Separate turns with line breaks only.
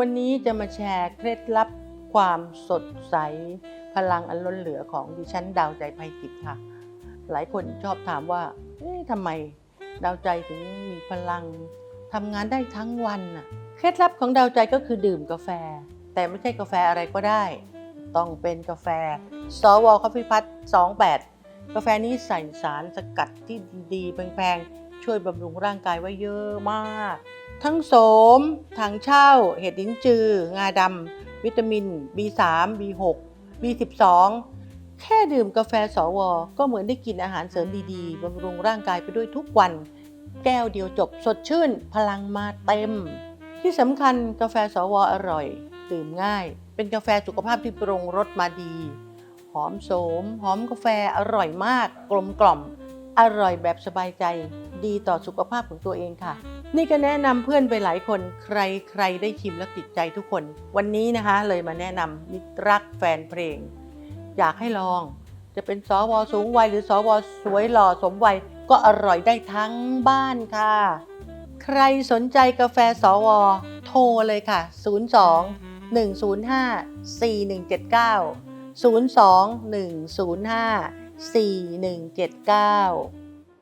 วันนี้จะมาแชร์เคล็ดลับความสดใส พลังอันล้นเหลือของดิฉันดาวใจภัยจิตค่ะ หลายคนชอบถามว่าเอ๊ะทำไมดาวใจถึงมีพลังทำงานได้ทั้งวันน่ะเคล็ดลับของดาวใจก็คือดื่มกาแฟ แต่ไม่ใช่กาแฟอะไรก็ได้ ต้องเป็นกาแฟสวคอฟฟี่พัท28 กาแฟนี้ใส่สารสกัดที่ดีๆแพงๆช่วยบำรุงร่างกายไว้เยอะมาก ทั้งโสมถังเช่า เห็ดลิ้นจือ งาดำ วิตามิน B3 B6 B12 แค่ดื่มกาแฟสว ก็เหมือนได้กินอาหารเสริมดีๆบำรุงร่างกายไปด้วยทุกวัน แก้วเดียวจบสดชื่น พลังมาเต็ม ที่สำคัญกาแฟสวอร่อย ดื่มง่าย เป็นกาแฟสุขภาพที่ปรุงรสมาดี หอมโสม หอมกาแฟอร่อยมาก กลมกล่อม อร่อยแบบสบายใจ ดีต่อสุขภาพของตัวเองค่ะ นี่ก็แนะนำเพื่อนไปหลายคน ใครใครได้ชิมแล้วติดใจทุกคน วันนี้นะคะเลยมาแนะนำมิตรรักแฟนเพลง อยากให้ลอง จะเป็นสวสูงวัยหรือสวสวยหล่อสมวัยก็อร่อยได้ทั้งบ้านค่ะ ใครสนใจกาแฟสว โทรเลยค่ะ 02 105 4179 02 105 4179